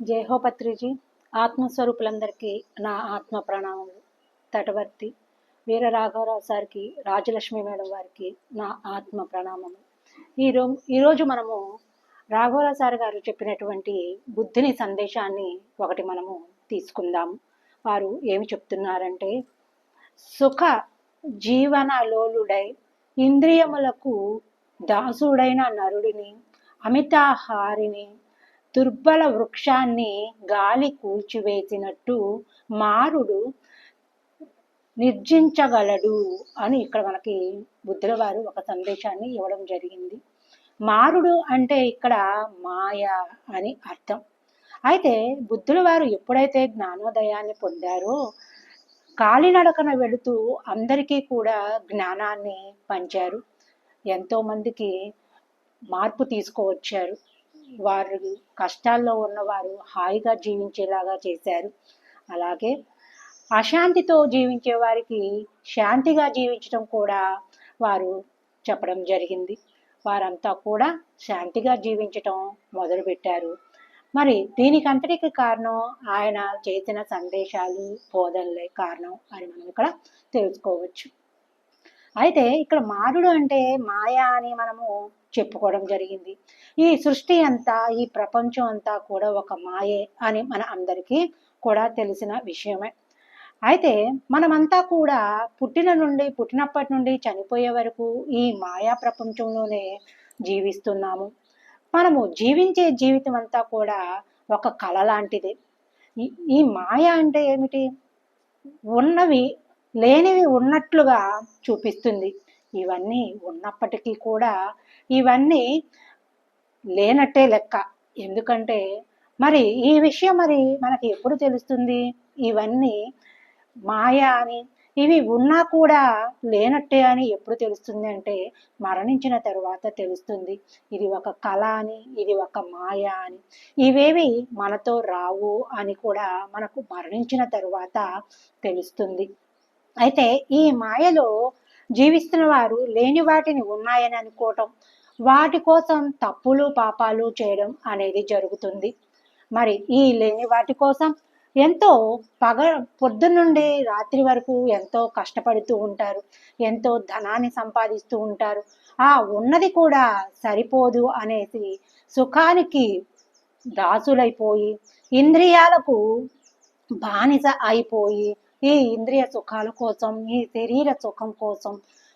జయహోపత్రిజీ ఆత్మస్వరూపులందరికీ నా ఆత్మ ప్రణామములు తటవర్తి. వీర రాఘవరావు సార్కి రాజలక్ష్మి మేడం వారికి నా ఆత్మ ప్రణామములు ఈరో ఈరోజు మనము రాఘవరావు సార్ గారు చెప్పినటువంటి బుద్ధిని సందేశాన్ని ఒకటి మనము తీసుకుందాం వారు ఏమి చెప్తున్నారంటే సుఖ జీవనలోలుడై ఇంద్రియములకు దాసుడైన నరుడిని అమితాహారిని దుర్బల వృక్షాన్ని గాలి కూల్చివేసినట్టు మారుడు నిర్జించగలడు అని ఇక్కడ మనకి బుద్ధుల వారు ఒక సందేశాన్ని ఇవ్వడం జరిగింది. మారుడు అంటే ఇక్కడ మాయ అని అర్థం. అయితే బుద్ధుల వారు ఎప్పుడైతే జ్ఞానోదయాన్ని పొందారో కాలినడకన వెళుతూ అందరికీ కూడా జ్ఞానాన్ని పంచారు. ఎంతోమందికి మార్పు తీసుకువచ్చారు. వారు కష్టాల్లో ఉన్నవారు హాయిగా జీవించేలాగా చేశారు. అలాగే అశాంతితో జీవించే వారికి శాంతిగా జీవించడం కూడా వారు చెప్పడం జరిగింది. వారంతా కూడా శాంతిగా జీవించటం మొదలుపెట్టారు. మరి దీనికంతటికి కారణం ఆయన చేసిన సందేశాలు బోధనలే కారణం అని మనం ఇక్కడ తెలుసుకోవచ్చు. అయితే ఇక్కడ మారుడు అంటే మాయా అని మనము చెప్పుకోవడం జరిగింది. ఈ సృష్టి అంతా ఈ ప్రపంచం అంతా కూడా ఒక మాయే అని మన అందరికీ కూడా తెలిసిన విషయమే. అయితే మనమంతా కూడా పుట్టిన నుండి పుట్టినప్పటి నుండి చనిపోయే వరకు ఈ మాయా ప్రపంచంలోనే జీవిస్తున్నాము. మనము జీవించే జీవితం అంతా కూడా ఒక కళ లాంటిది. ఈ- ఈ మాయ అంటే ఏమిటి? ఉన్నవి లేనివి ఉన్నట్లుగా చూపిస్తుంది. ఇవన్నీ ఉన్నప్పటికీ కూడా ఇవన్నీ లేనట్టే లెక్క. ఎందుకంటే మరి ఈ విషయం మరి మనకి ఎప్పుడు తెలుస్తుంది? ఇవన్నీ మాయా అని ఇవి ఉన్నా కూడా లేనట్టే అని ఎప్పుడు తెలుస్తుంది అంటే మరణించిన తరువాత తెలుస్తుంది. ఇది ఒక కళ అని ఇది ఒక మాయ అని. ఇవేవి మనతో రావు అని కూడా మనకు మరణించిన తరువాత తెలుస్తుంది. అయితే ఈ మాయలో జీవిస్తున్న వారు లేని వాటిని ఉన్నాయని అనుకోవటం వాటి కోసం తప్పులు పాపాలు చేయడం అనేది జరుగుతుంది. మరి ఈ లేని వాటి కోసం ఎంతో పగ పొద్దున్నుండి రాత్రి వరకు ఎంతో కష్టపడుతూ ఉంటారు. ఎంతో ధనాన్ని సంపాదిస్తూ ఉంటారు. ఆ ఉన్నది కూడా సరిపోదు అనేసి సుఖానికి దాసులైపోయి ఇంద్రియాలకు బానిస అయిపోయి ఈ ఇంద్రియ సుఖాల కోసం ఈ శరీర సుఖం కోసం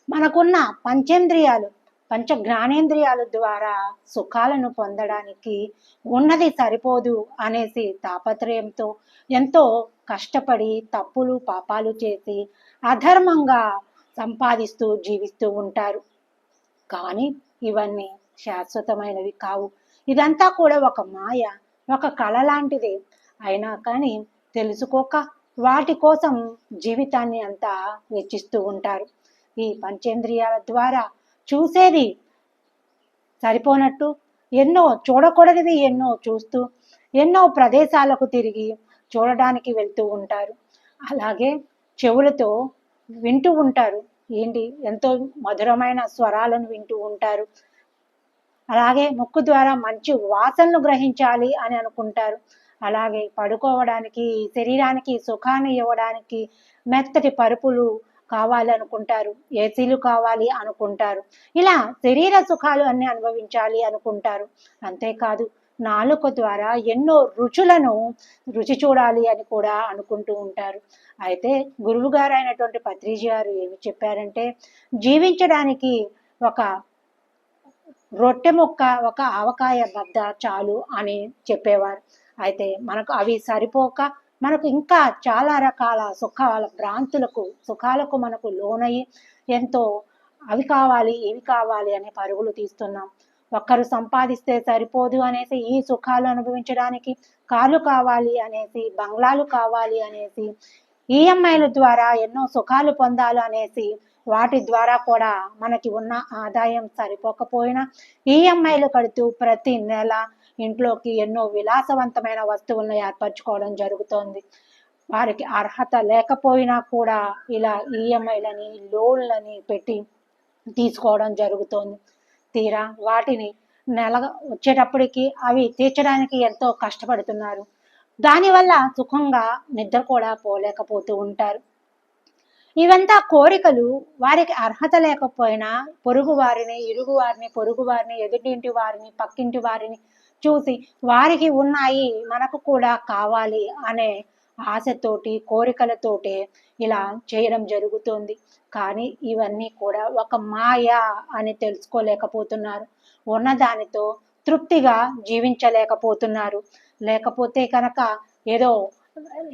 మనకున్న పంచేంద్రియాలు పంచ జ్ఞానేంద్రియాల ద్వారా సుఖాలను పొందడానికి ఉన్నది సరిపోదు అనేసి తాపత్రయంతో ఎంతో కష్టపడి తప్పులు పాపాలు చేసి అధర్మంగా సంపాదిస్తూ జీవిస్తూ ఉంటారు. కానీ ఇవన్నీ శాశ్వతమైనవి కావు. ఇదంతా కూడా ఒక మాయ ఒక కళ లాంటిదే. అయినా కానీ తెలుసుకోక వాటి కోసం జీవితాన్ని అంతా వెచ్చిస్తూ ఉంటారు. ఈ పంచేంద్రియాల ద్వారా చూసేది సరిపోనట్టు ఎన్నో చూడకూడనివి ఎన్నో చూస్తూ ఎన్నో ప్రదేశాలకు తిరిగి చూడడానికి వెళ్తూ ఉంటారు. అలాగే చెవులతో వింటూ ఉంటారు. ఏంటి? ఎంతో మధురమైన స్వరాలను వింటూ ఉంటారు. అలాగే ముక్కు ద్వారా మంచి వాసనలు గ్రహించాలి అని అనుకుంటారు. అలాగే పడుకోవడానికి శరీరానికి సుఖాన్ని ఇవ్వడానికి మెత్తటి పరుపులు కావాలనుకుంటారు. ఏసీలు కావాలి అనుకుంటారు. ఇలా శరీర సుఖాలు అన్ని అనుభవించాలి అనుకుంటారు. అంతేకాదు నాలుక ద్వారా ఎన్నో రుచులను రుచి చూడాలి అని కూడా అనుకుంటూ ఉంటారు. అయితే గురువు గారు అయినటువంటి పత్రిజీ గారు ఏమి చెప్పారంటే జీవించడానికి ఒక రొట్టె ముక్క ఒక ఆవకాయ బద్ద చాలు అని చెప్పేవారు. అయితే మనకు అవి సరిపోక మనకు ఇంకా చాలా రకాల సుఖాల భ్రాంతులకు సుఖాలకు మనకు లోనయ్యి ఎంతో అవి కావాలి ఇవి కావాలి అనే పరుగులు తీస్తున్నాం. ఒక్కరు సంపాదిస్తే సరిపోదు అనేసి ఈ సుఖాలు అనుభవించడానికి కార్లు కావాలి అనేసి బంగ్లాలు కావాలి అనేసి ఈఎంఐల ద్వారా ఎన్నో సుఖాలు పొందాలి అనేసి వాటి ద్వారా కూడా మనకి ఉన్న ఆదాయం సరిపోకపోయినా ఈఎంఐలు కడుతూ ప్రతి నెల ఇంట్లోకి ఎన్నో విలాసవంతమైన వస్తువులను ఏర్పరచుకోవడం జరుగుతోంది. వారికి అర్హత లేకపోయినా కూడా ఇలా ఈఎంఐలని లోన్లని పెట్టి తీసుకోవడం జరుగుతోంది. తీరా వాటిని నెల వచ్చేటప్పటికి అవి తీర్చడానికి ఎంతో కష్టపడుతున్నారు. దానివల్ల సుఖంగా నిద్ర కూడా పోలేకపోతూ ఉంటారు. ఇవంతా కోరికలు. వారికి అర్హత లేకపోయినా పొరుగు వారిని ఇరుగు వారిని పొరుగు వారిని ఎదుటింటి వారిని పక్కింటి వారిని చూసి వారికి ఉన్నాయి మనకు కూడా కావాలి అనే ఆశతోటి కోరికలతోటి ఇలా చేయడం జరుగుతుంది. కానీ ఇవన్నీ కూడా ఒక మాయ అని తెలుసుకోలేకపోతున్నారు. ఉన్నదానితో తృప్తిగా జీవించలేకపోతున్నారు. లేకపోతే కనుక ఏదో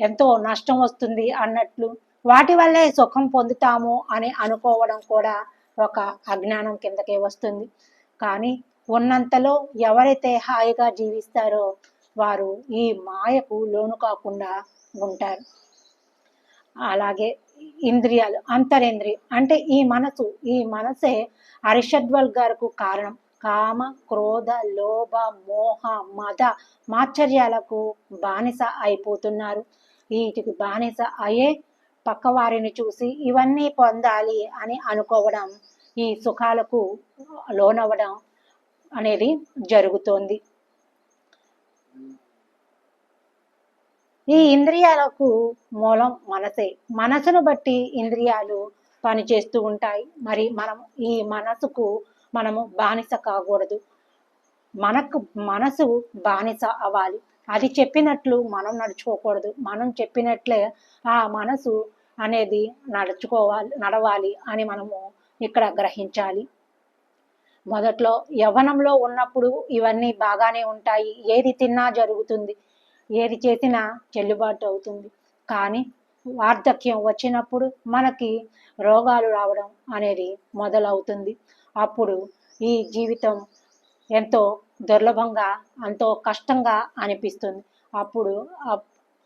ఎంతో నష్టం వస్తుంది అన్నట్లు వాటి వల్లే సుఖం పొందుతాము అని అనుకోవడం కూడా ఒక అజ్ఞానం కిందకే వస్తుంది. కానీ ఉన్నంతలో ఎవరైతే హాయిగా జీవిస్తారో వారు ఈ మాయకు లోను కాకుండా ఉంటారు. అలాగే ఇంద్రియాలు అంతరేంద్రియ అంటే ఈ మనసు ఈ మనసే అరిషడ్వల్ గారికి కారణం. కామ క్రోధ లోభ మోహ మద మాచర్యాలకు బానిస అయిపోతున్నారు. వీటికి బానిస అయ్యే పక్కవారిని చూసి ఇవన్నీ పొందాలి అని అనుకోవడం ఈ సుఖాలకు లోనవ్వడం అనేది జరుగుతోంది. ఈ ఇంద్రియాలకు మూలం మనసే. మనసును బట్టి ఇంద్రియాలు పనిచేస్తూ ఉంటాయి. మరి మనం ఈ మనసుకు మనము బానిస కాకూడదు. మనకు మనసు బానిస అవ్వాలి. అది చెప్పినట్లు మనం నడుచుకోకూడదు. మనం చెప్పినట్లే ఆ మనసు అనేది నడుచుకోవాలి నడవాలి అని మనము ఇక్కడ గ్రహించాలి. మొదట్లో యవ్వనంలో ఉన్నప్పుడు ఇవన్నీ బాగానే ఉంటాయి. ఏది తిన్నా జరుగుతుంది. ఏది చేసినా చెల్లుబాటు అవుతుంది. కానీ వార్ధక్యం వచ్చినప్పుడు మనకి రోగాలు రావడం అనేది మొదలవుతుంది. అప్పుడు ఈ జీవితం ఎంతో దుర్లభంగా ఎంతో కష్టంగా అనిపిస్తుంది. అప్పుడు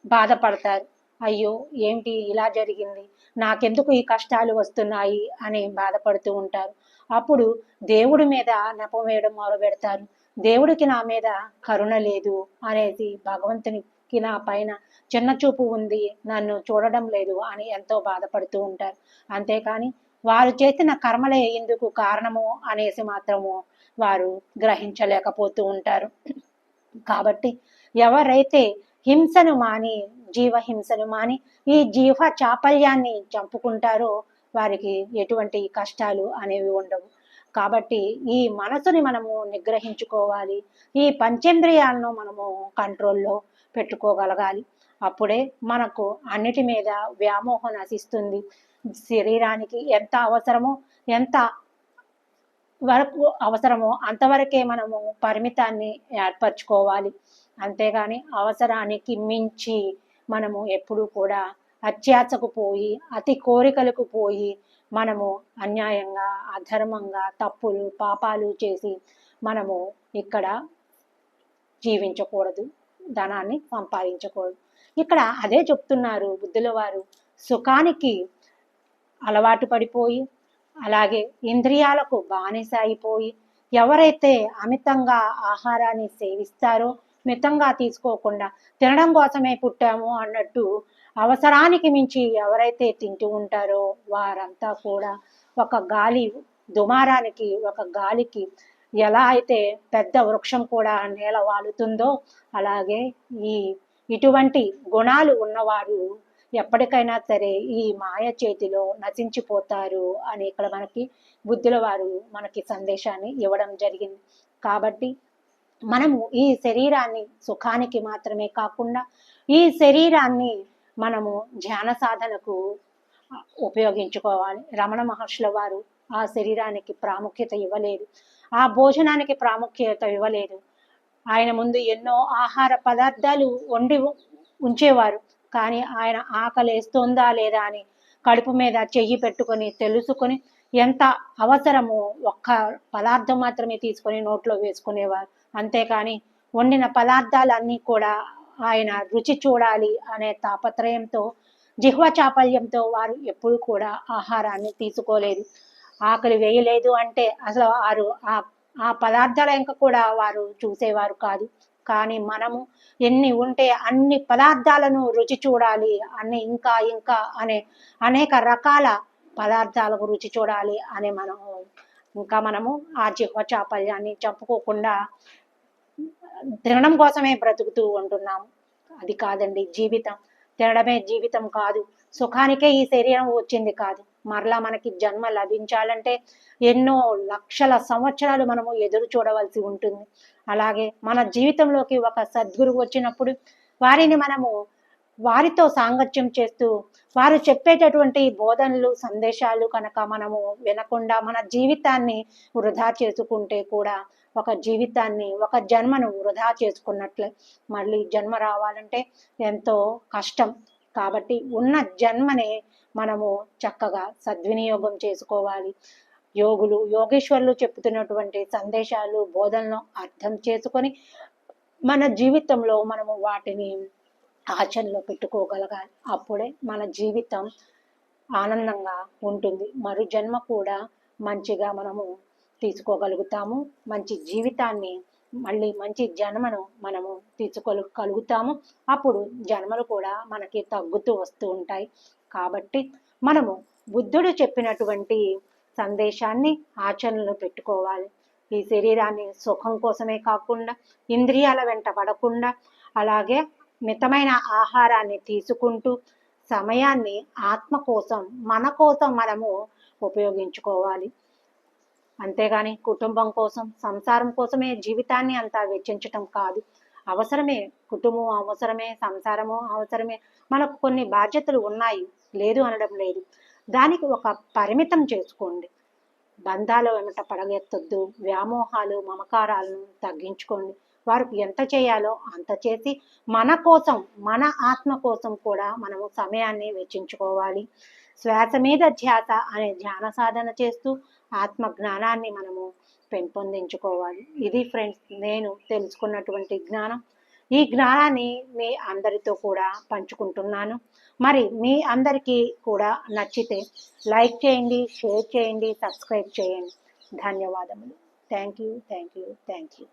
బాధపడతారు. అయ్యో ఏంటి ఇలా జరిగింది? నాకెందుకు ఈ కష్టాలు వస్తున్నాయి? అని బాధపడుతూ ఉంటారు. అప్పుడు దేవుడి మీద నెపం వేయడం మొదలు పెడతారు. దేవుడికి నా మీద కరుణ లేదు అనేది భగవంతునికి నా పైన చిన్న చూపు ఉంది నన్ను చూడడం లేదు అని ఎంతో బాధపడుతూ ఉంటారు. అంతేకాని వారు చేసిన కర్మలే ఎందుకు కారణము అనేసి మాత్రము వారు గ్రహించలేకపోతూ ఉంటారు. కాబట్టి ఎవరైతే హింసను మాని జీవహింసను మాని ఈ జీవ చాపల్యాన్ని చంపుకుంటారో వారికి ఎటువంటి కష్టాలు అనేవి ఉండవు. కాబట్టి ఈ మనసుని మనము నిగ్రహించుకోవాలి. ఈ పంచేంద్రియాలను మనము కంట్రోల్లో పెట్టుకోగలగాలి. అప్పుడే మనకు అన్నిటి మీద వ్యామోహం నశిస్తుంది. శరీరానికి ఎంత అవసరమో ఎంత వరకు అవసరమో అంతవరకే మనము పరిమితాన్ని ఏర్పరచుకోవాలి. అంతేగాని అవసరానికి మించి మనము ఎప్పుడూ కూడా అత్యాచకు పోయి అతి కోరికలకు పోయి మనము అన్యాయంగా అధర్మంగా తప్పులు పాపాలు చేసి మనము ఇక్కడ జీవించకూడదు ధనాన్ని సంపాదించకూడదు. ఇక్కడ అదే చెప్తున్నారు బుద్ధుల వారు. సుఖానికి అలవాటు పడిపోయి అలాగే ఇంద్రియాలకు బానిస అయిపోయి ఎవరైతే అమితంగా ఆహారాన్ని సేవిస్తారో మితంగా తీసుకోకుండా తినడం కోసమే పుట్టాము అన్నట్టు అవసరానికి మించి ఎవరైతే తింటూ ఉంటారో వారంతా కూడా ఒక గాలి దుమారానికి ఒక గాలికి ఎలా అయితే పెద్ద వృక్షం కూడా నేల వాలుతుందో అలాగే ఈ ఇటువంటి గుణాలు ఉన్నవారు ఎప్పటికైనా సరే ఈ మాయ చేతిలో నశించిపోతారు అని ఇక్కడ మనకి బుద్ధుల వారు మనకి సందేశాన్ని ఇవ్వడం జరిగింది. కాబట్టి మనము ఈ శరీరాన్ని సుఖానికి మాత్రమే కాకుండా ఈ శరీరాన్ని మనము ధ్యాన సాధనకు ఉపయోగించుకోవాలి. రమణ మహర్షుల వారు ఆ శరీరానికి ప్రాముఖ్యత ఇవ్వలేదు. ఆ భోజనానికి ప్రాముఖ్యత ఇవ్వలేదు. ఆయన ముందు ఎన్నో ఆహార పదార్థాలు వండి ఉంచేవారు. కానీ ఆయన ఆకలేస్తోందా లేదా అని కడుపు మీద చెయ్యి పెట్టుకొని తెలుసుకొని ఎంత అవసరమో ఒక్క పదార్థం మాత్రమే తీసుకొని నోట్లో వేసుకునేవారు. అంతేకాని వండిన పదార్థాలన్నీ కూడా ఆయన రుచి చూడాలి అనే తాపత్రయంతో జిహ్వ చాపల్యంతో వారు ఎప్పుడు కూడా ఆహారాన్ని తీసుకోలేదు. ఆకలి వేయలేదు అంటే అసలు వారు ఆ ఆ పదార్థాల ఇంకా కూడా వారు చూసేవారు కాదు. కానీ మనము ఎన్ని ఉంటే అన్ని పదార్థాలను రుచి చూడాలి అన్ని ఇంకా ఇంకా అనే అనేక రకాల పదార్థాలకు రుచి చూడాలి అని మనము ఇంకా మనము ఆ జిహ్వ చాపల్యాన్ని చంపుకోకుండా తినడం కోసమే బ్రతుకుతూ ఉంటున్నాము అది కాదండి జీవితం. తినడమే జీవితం కాదు. సుఖానికే ఈ శరీరం వచ్చింది కాదు. మరలా మనకి జన్మ లభించాలంటే ఎన్నో లక్షల సంవత్సరాలు మనము ఎదురు చూడవలసి ఉంటుంది. అలాగే మన జీవితంలోకి ఒక సద్గురువు వచ్చినప్పుడు వారిని మనము వారితో సాంగత్యం చేస్తూ వారు చెప్పేటటువంటి బోధనలు సందేశాలు కనుక మనము వినకుండా మన జీవితాన్ని వృధా చేసుకుంటే కూడా ఒక జీవితాన్ని ఒక జన్మను వృధా చేసుకున్నట్లే మళ్ళీ జన్మ రావాలంటే ఎంతో కష్టం. కాబట్టి ఉన్న జన్మనే మనము చక్కగా సద్వినియోగం చేసుకోవాలి. యోగులు యోగేశ్వరులు చెప్తున్నటువంటి సందేశాలు బోధనలు అర్థం చేసుకొని మన జీవితంలో మనము వాటిని ఆచరణలో పెట్టుకోగలగాలి. అప్పుడే మన జీవితం ఆనందంగా ఉంటుంది. మరు జన్మ కూడా మంచిగా మనము తీసుకోగలుగుతాము. మంచి జీవితాన్ని మళ్ళీ మంచి జన్మను మనము తీసుకోగలుగుతాము. అప్పుడు జన్మలు కూడా మనకి తగ్గుతూ వస్తూ ఉంటాయి. కాబట్టి మనము బుద్ధుడు చెప్పినటువంటి సందేశాన్ని ఆచరణలో పెట్టుకోవాలి. ఈ శరీరాన్ని సుఖం కోసమే కాకుండా ఇంద్రియాల వెంట పడకుండా అలాగే మితమైన ఆహారాన్ని తీసుకుంటూ సమయాన్ని ఆత్మ కోసం మన కోసం మనము ఉపయోగించుకోవాలి. అంతేగాని కుటుంబం కోసం సంసారం కోసమే జీవితాన్ని అంతా వెచ్చించటం కాదు. అవసరమే కుటుంబం అవసరమే సంసారము అవసరమే. మనకు కొన్ని బాధ్యతలు ఉన్నాయి. లేదు అనడం లేదు. దానికి ఒక పరిమితం చేసుకోండి. బంధాలు వెంట పడగెత్తొద్దు. వ్యామోహాలు మమకారాలను తగ్గించుకోండి. వారికి ఎంత చేయాలో అంత చేసి మన కోసం మన ఆత్మ కోసం కూడా మనము సమయాన్ని వెచ్చించుకోవాలి. శ్వాస మీద ధ్యాస అనే ధ్యాన సాధన చేస్తూ ఆత్మ జ్ఞానాన్ని మనము పెంపొందించుకోవాలి. ఇది ఫ్రెండ్స్ నేను తెలుసుకున్నటువంటి జ్ఞానం. ఈ జ్ఞానాన్ని మీ అందరితో కూడా పంచుకుంటున్నాను. మరి మీ అందరికీ కూడా నచ్చితే లైక్ చేయండి షేర్ చేయండి సబ్స్క్రైబ్ చేయండి. ధన్యవాదములు. Thank you thank you thank you